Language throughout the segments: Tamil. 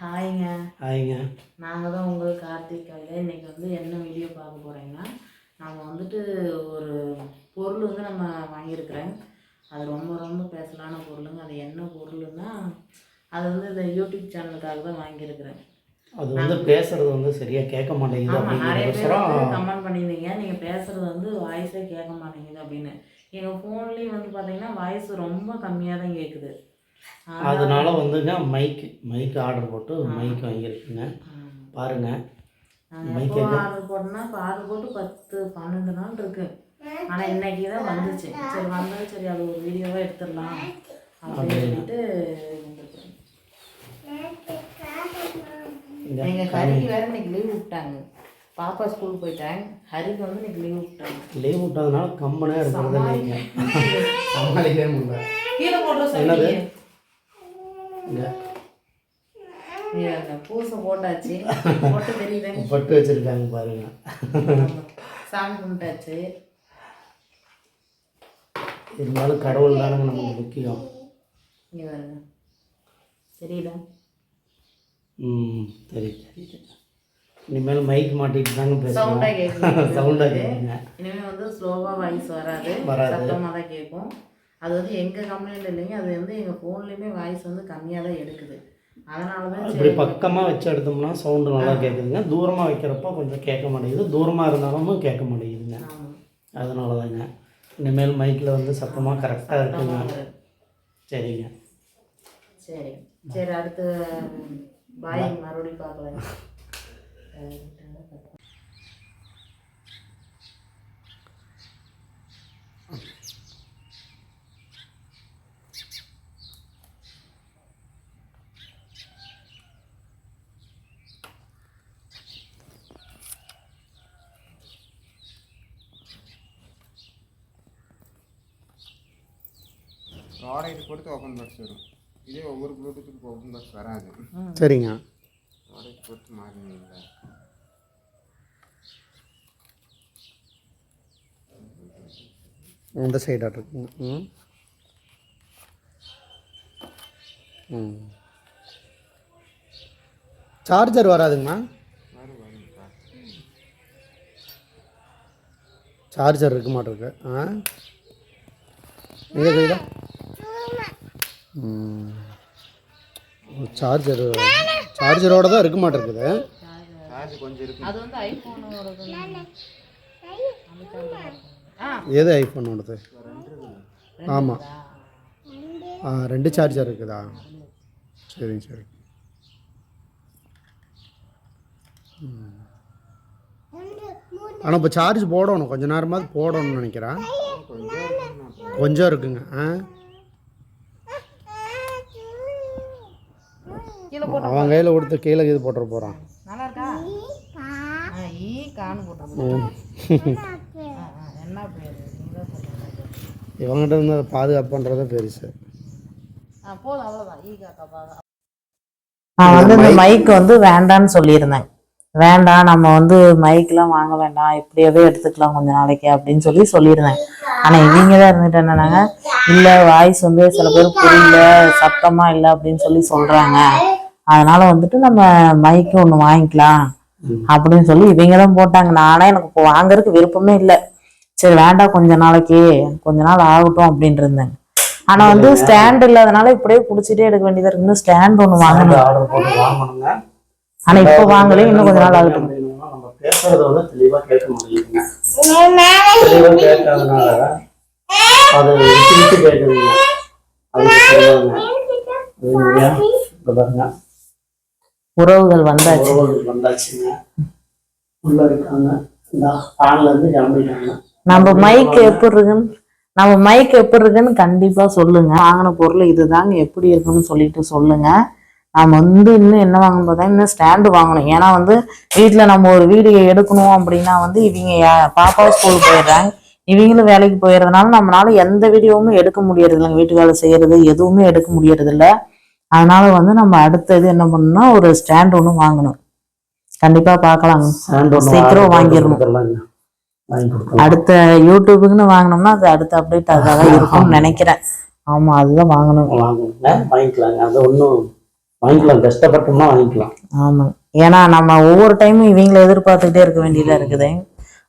ஹாய்ங்க. ஆயிங்க நாங்கள் தான் உங்கள் கார்த்திக் கவிதை இன்னைக்கு வந்து என்ன வீடியோ பார்க்க போகிறீங்கன்னா நம்ம வந்துட்டு ஒரு பொருள் வந்து நம்ம வாங்கியிருக்கிறேன். அது ரொம்ப ரொம்ப பேசலான பொருளுங்க. அது என்ன பொருளுன்னா அது வந்து இந்த யூடியூப் சேனலுக்காக தான் வாங்கியிருக்கிறேன். அது வந்து பேசுறது வந்து சரியா கேட்க மாட்டேங்குது கமெண்ட் பண்ணியிருந்தீங்க. நீங்கள் பேசுகிறது வந்து வாய்ஸே கேட்க மாட்டேங்குது அப்படின்னு. எங்கள் ஃபோன்லேயும் வந்து பார்த்தீங்கன்னா வாய்ஸ் ரொம்ப கம்மியாக தான் கேட்குது அதனால வந்துங்க மைக் மைக் ஆர்டர் போட்டு மைக் வாங்கியிருக்குங்க. பாருங்க. மைக்? ஆர்டர் போட்டோம்னா இப்போ ஆர்டர் போட்டு பத்து பன்னெண்டு நாள் இருக்கு. ஆனால் இன்னைக்கு தான் வந்துச்சு. சரி வந்தது சரி அது ஒரு வீடியோவாக எடுத்துடலாம் அப்படின்னு சொல்லிட்டு வந்திருக்கேன். இந்த எங்க ஹரிக்கு வேற இன்னைக்கு லீவ் விட்டாங்க. பாப்பா ஸ்கூல் போயிட்டாங்க. ஹரிக்கு வந்து இன்னைக்கு லீவ் விட்டாங்க. லீவ் விட்டதுனால கம்பனே இருக்கிறது இல்லைங்க. சமாளிக்கவே முடியல. கீழே போட்டு என்னது? பூசை போட்டாச்சு. போட்டு தெரியுது? பட்டு வச்சிருக்காங்க பாருங்க. சாமி கும்பிட்டாச்சு. இருந்தாலும் கடவுள் தானங்க நமக்கு முக்கியம். தெரியுதா? ம் சரி சரி இனிமேல் மைக் மாட்டிட்டு தாங்க சவுண்டா பேசணும் கேட்கும் சவுண்டாக கேட்குங்க. இனிமே வந்து ஸ்லோவா வாய்ஸ் வராது. வராது. சத்தமாக தான் கேட்கும் அது வந்து எங்க கம்ப்ளைண்ட் இல்லைங்க அது வந்து எங்க ஃபோன்லயுமே வாய்ஸ் வந்து கம்மியா தான் எடுக்குது. அதனால தான் இப்படி பக்கமாக வச்சு எடுத்தோம்னா சவுண்டு நல்லா கேட்குதுங்க தூரமாக வைக்கிறப்ப கொஞ்சம் கேட்க மாட்டேங்குது. தூரமாக இருந்தாலும் கேட்க மாட்டேங்குதுங்க. அதனால தாங்க இனிமேல் மைக்கில் வந்து சத்தமாக கரெக்டாக இருக்குங்க. சரிங்க. சரி. சரி அடுத்து பாய் மறுபடியும் பார்க்கலாம். ப்ராடக்ட் பொறுத்து ஓப்பன் பாக்ஸ் வரும். இதே ஒவ்வொரு ப்ளூடூத்துக்கு ஓப்பன் பாக்ஸ் வராது. சரிங்க. ப்ராடக்ட் பொறுத்து மாறினீங்களா இந்த சைடாக இருக்குங்க ம். ம். சார்ஜர் வராதுங்கண்ணா சார்ஜர் இருக்க மாட்டிருக்கு ஆ? எங்கே ம் சார்ஜர் சார்ஜரோட தான் இருக்க மாட்டிருக்குது சார்ஜ் கொஞ்சம் இருக்கு. அது வந்து ஐஃபோனோட ஆ. எது ஐஃபோனோடது ஆமாம் ஆ ரெண்டு சார்ஜர் இருக்குதா? சரிங்க சரி. ஆனால் இப்போ சார்ஜ் போடணும். கொஞ்ச நேரமாவது போடணும்னு நினைக்கிறேன். கொஞ்சம் இருக்குங்க. ஆ? கீழே போட்டு அவன் கையில் கொடுத்து கீழே இது போட்டுற போகிறான் நல்லா இருக்கா? ஆ ஈ கான்னு போட்டுருக்கோம் என்ன பேர். நீங்க தான் சொல்லுங்க இவங்ககிட்ட இருந்து அதை பாதுகாப்பு பண்ணுறதே பெருசு. ஆ போதும் அவ்வளோதான் ஈ காக்கா பாதம் நான் வந்து இந்த மைக் வந்து வேண்டான்னு சொல்லியிருந்தேன். வேண்டாம் நம்ம வந்து மைக்லாம் வாங்க வேண்டாம். இப்படியாவே எடுத்துக்கலாம் கொஞ்ச நாளைக்கு அப்படின்னு சொல்லி சொல்லியிருந்தேன். ஆனால் இவங்க தான் இருந்துட்டு என்னன்னாங்க இல்லை வாய்ஸ் வந்து சில பேர் புரியல சத்தமாக இல்லை அப்படின்னு சொல்லி சொல்கிறாங்க அதனால வந்துட்டு நம்ம மைக்கு ஒன்று வாங்கிக்கலாம் அப்படின்னு சொல்லி இவங்க தான் போட்டாங்க. நானே எனக்கு இப்போ வாங்குறதுக்கு விருப்பமே இல்லை. சரி வேண்டாம் கொஞ்ச நாளைக்கு கொஞ்ச நாள் ஆகட்டும் அப்படின்னு இருந்தேன். ஆனா வந்து ஸ்டாண்ட் இல்லாதனால இப்படியே புடிச்சிட்டே எடுக்க வேண்டியதா இருக்கு. இன்னும் ஸ்டாண்ட் ஒண்ணு வாங்கணும். ஆனா இப்ப வாங்கல இன்னும் கொஞ்ச நாள் ஆகட்டும். அப்படின்னா நம்ம பேசுறத வந்து தெளிவாக கேட்க முடியுதுங்க. தெளிவாக கேட்காதனால அது விட்டு விட்டு கேட்குதுங்க அதுக்கு சொல்லுவாங்க அது நிறையா இப்போ பாருங்க. உறவுகள் வந்தாச்சு. உறவுகள் வந்தாச்சுங்க. உள்ள இருக்காங்க. இந்த ஃபேன்ல இருந்து கிளம்பிட்டாங்க. நம்ம மைக் எப்படி இருக்குன்னு நம்ம மைக் எப்படி இருக்குன்னு கண்டிப்பா சொல்லுங்க. வாங்கின பொருள் இதுதாங்க எப்படி இருக்குன்னு சொல்லிட்டு சொல்லுங்க. நாம வந்து இன்னும் என்ன வாங்கணும் பார்த்தா இன்னும் ஸ்டாண்டு வாங்கணும். ஏன்னா வந்து வீட்டுல நம்ம ஒரு வீடியோ எடுக்கணும் அப்படின்னா வந்து இவங்க யா- பாப்பா ஸ்கூல் போயிடுறாங்க. இவங்களும் வேலைக்கு போயிடுறதுனால நம்மளால எந்த வீடியோவுமே எடுக்க முடியறது இல்லைங்க வீட்டு வேலை செய்யறது எதுவுமே எடுக்க முடியறது இல்ல அதனால வந்து நம்ம அடுத்தது என்ன பண்ணணும்னா ஒரு ஸ்டாண்ட் ஒன்று வாங்கணும். கண்டிப்பா பார்க்கலாம். ஒண்ணு சீக்கிரம் வாங்கிடணும். அடுத்த யூடியூபுக்குன்னு வாங்கினோம்னா அது அடுத்த அப்டேட் அதான் இருக்கும்னு நினைக்கிறேன். ஆமா அதுதான் வாங்கணும். வாங்கிக்கலாங்க. அது ஒன்றும் வாங்கிக்கலாம். கஷ்டப்பட்டோம்னா வாங்கிக்கலாம். ஆமாங்க ஏன்னா நம்ம ஒவ்வொரு டைமும் இவங்களை எதிர்பார்த்துக்கிட்டே இருக்க வேண்டியதா இருக்குது.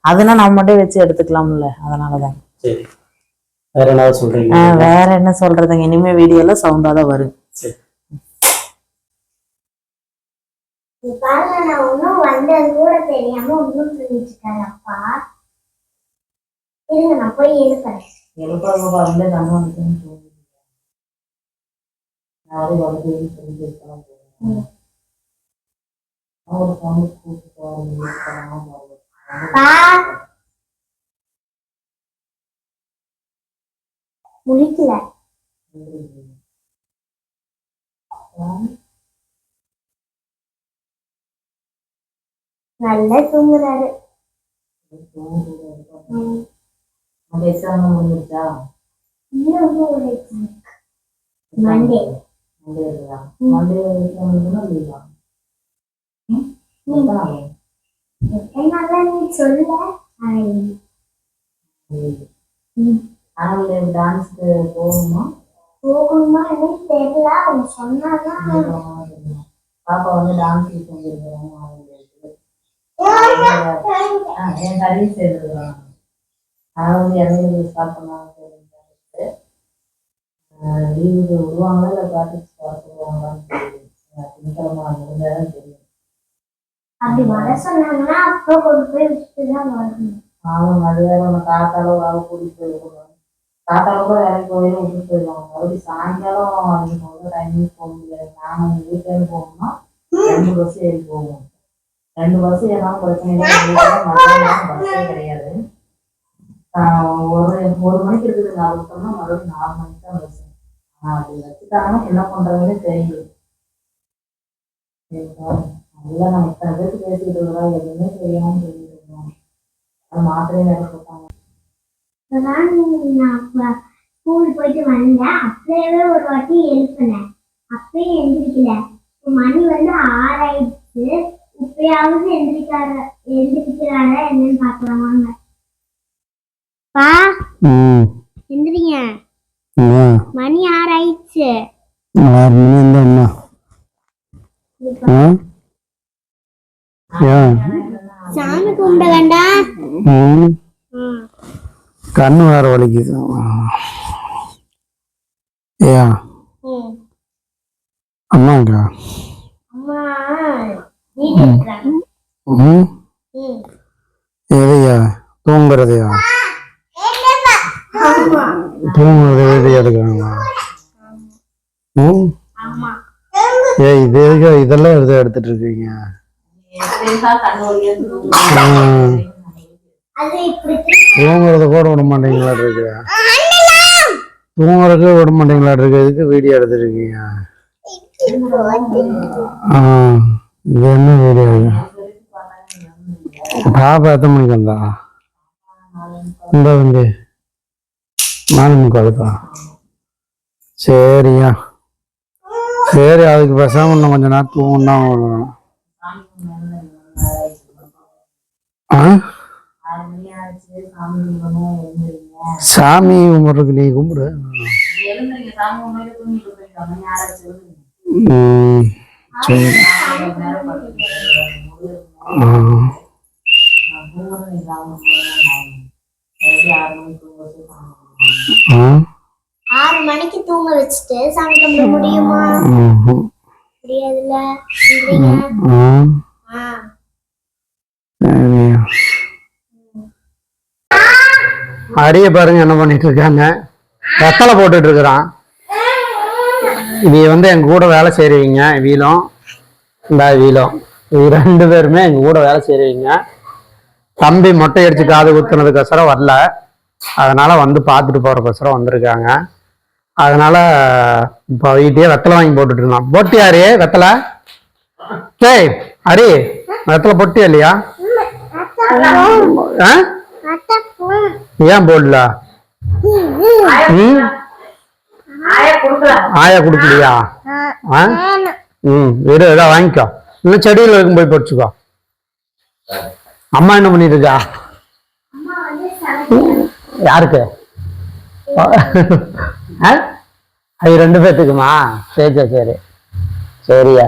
அதுனா நம்ம மட்டும் வச்சு எடுத்துக்கலாம்ல. அதனாலதான். சரி. வேற ஏதாவது சொல்றீங்க வேற என்ன சொல்றதுங்க? இனிமே வீடியோல சவுண்டா தான் வரும் சரி நீ பாருங்க நான் ஒன்றும் வந்தது கூட தெரியாம ஒன்றும் இருக்காரு அப்பா. இருங்க நான் போய் எழுப்புறேன் எழுப்பாங்க வந்து யாரும் வந்து கூப்பிட்டு முடிக்கல. நல்லா தூங்குறாரு. அந்த எக்ஸாம் முடிஞ்சிருச்சா. Monday. மண்டே இருக்குதா மண்டே எக்ஸாம் முடிஞ்சுன்னா லீவா? டான்ஸ்க்கு போகணுமா? போகணுமா? தெரியல. அவங்க சொன்னாதான் பாப்பா வந்து டான்ஸ் என் சர்வீஸ் எழுதுறாங்க அதாவது ஸ்டார்ட் பண்ணாங்க லீவுக்கு விடுவாங்களா இல்லை ப்ராக்டிஸ் பார்த்துருவாங்களான்னு தெரியும் திங்கக்கிழமை முடிஞ்சாதான் தெரியும் அப்படி வர சொன்னாங்கன்னா அப்போ கொண்டு போய் விட்டுட்டு தான் வரணும். அது வேற நம்ம ஆள் கூட்டிட்டு போயிருக்கோம் காத்தால கூட வேலைக்கு போயிடும் விட்டுட்டு போயிடுவாங்க. மறுபடியும் சாயங்காலம் டைமிங் போக முடியாது. நாங்கள் வீட்டிலேருந்து போகணும்னா ரெண்டு பஸ் ஏறி போவோம். ரெண்டு பஸ் ஏறாலும் பிரச்சனை இல்லை பஸ்ஸே கிடையாது. ஒரு ஒரு மணிக்கு இருக்குது நாலு விட்டோம்னா மறுபடியும் நாலு மணிக்கு தான் பஸ் அப்படி வச்சுட்டாங்கன்னா என்ன பண்றதுன்னு தெரியல. நல்லா நம்ம இத்தனை பேருக்கு பேசிட்டு இருக்கிறோம் எதுவுமே தெரியாம சொல்லிட்டு இருக்கோம். அது மாத்திரை வேற போட்டாங்க நான் ஸ்கூல் போயிட்டு வந்தேன். அப்பவே ஒரு வாட்டி எழுப்பினேன். அப்பயும் எழுந்திருக்கல. மணி வந்து ஆறாயிடுச்சு. இப்பயாவது எந்திரிக்கார எந்திரிக்கிறாரா என்னன்னு பாக்கலாம் வாங்க பா எந்திரிங்க. மணி ஆறாயிடுச்சு. ஆறு மணி இருந்தா சாமி கும்பிட வேண்டாம். கண்ணு வேற வலிக்குது. ஏன். அம்மாங்க அம்மா வீட்டுல இருக்காங்க ம் ம். எதையா? தூங்குறதையா? தூங்குறது எது எடுக்கிறாங்களா ஏ இது இதெல்லாம் எடுத்து எடுத்துட்டு இருக்கீங்க? ஆ, அது இப்படி தூங்குறத கூட விட மாட்டீங்களா இருக்கு. தூங்குறதுக்கு விட மாட்டீங்களா இருக்கு. வீடியோ எடுத்துட்டு இருக்கீங்க? ஆ, இது என்ன வீடியோ பாப்பா எத்தனை மணிக்கு வந்தா இந்த வந்து நாலு முக்காலுக்கா சரியா சரி அதுக்கு பேசாம இன்னும் கொஞ்ச நேரம் தூங்கினா ஆ சாமி சாமி கும்பிட்றதுக்கு நீ கும்பிடு சரி ஆ, ஆறு மணிக்கு தூங்க ஆ, ஆறு மணிக்கு தூங்க வச்சுட்டு சாமி கும்பிட முடியுமா? முடியாதுல்ல? எந்திரிங்க. பாருங்க என்ன பண்ணிட்டு இருக்காங்க. வெத்தலை போட்டுட்டு இருக்கிறான். இது வந்து எங்க கூட வேலை செய்றீங்க வீலம் இந்த வீலம். இது ரெண்டு பேருமே எங்க கூட வேலை செய்றீங்க தம்பி மொட்டை அடிச்சு காது குத்துனதுக்கோசரம் வரல. அதனால வந்து பார்த்துட்டு போறதுக்கோசரம் வந்திருக்காங்க. அதனால இப்போ வீட்டையே வெத்தலை வாங்கி போட்டுட்டு இருந்தான் போட்டியாரு வெத்தலை? டேய் ஹரி வெத்தலை பொட்டியா இல்லையா? ஏன் போடல? ம்? ஆயா கொடுக்கலையா? ம் இரு ஏதோ வாங்கிக்கோ. இன்னும் செடியில் இருக்கும் போய் பறிச்சுக்கோ அம்மா என்ன பண்ணிட்டு இருக்கா யாருக்கு? அது ரெண்டு பேர்த்துக்குமா சரி சரி சரி. சரியா.